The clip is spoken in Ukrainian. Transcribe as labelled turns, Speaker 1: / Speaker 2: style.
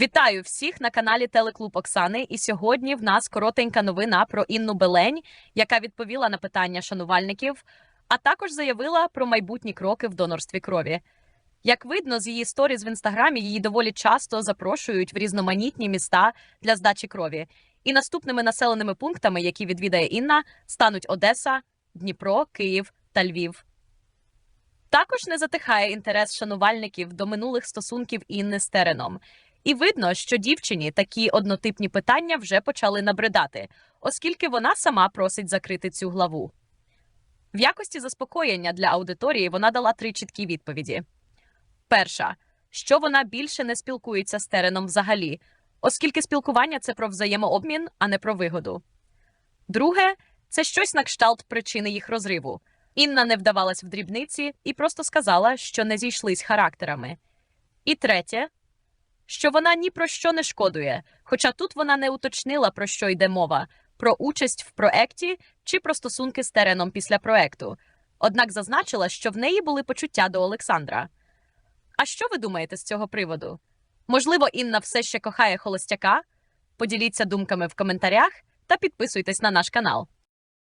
Speaker 1: Вітаю всіх на каналі Телеклуб Оксани. І сьогодні в нас коротенька новина про Інну Белень, яка відповіла на питання шанувальників, а також заявила про майбутні кроки в донорстві крові. Як видно з її сторіз в інстаграмі, її доволі часто запрошують в різноманітні міста для здачі крові. І наступними населеними пунктами, які відвідає Інна, стануть Одеса, Дніпро, Київ та Львів. Також не затихає інтерес шанувальників до минулих стосунків Інни з Тереном. І видно, що дівчині такі однотипні питання вже почали набридати, оскільки вона сама просить закрити цю главу. В якості заспокоєння для аудиторії вона дала три чіткі відповіді: перша, що вона більше не спілкується з Тереном взагалі, оскільки спілкування це про взаємообмін, а не про вигоду. Друге, це щось на кшталт причини їх розриву. Інна не вдавалась в дрібниці і просто сказала, що не зійшлись характерами. І третє, що вона ні про що не шкодує, хоча тут вона не уточнила, про що йде мова про участь в проекті чи про стосунки з тереном після проекту. Однак зазначила, що в неї були почуття до Олександра. А що ви думаєте з цього приводу? Можливо, Інна все ще кохає холостяка? Поділіться думками в коментарях та підписуйтесь на наш канал.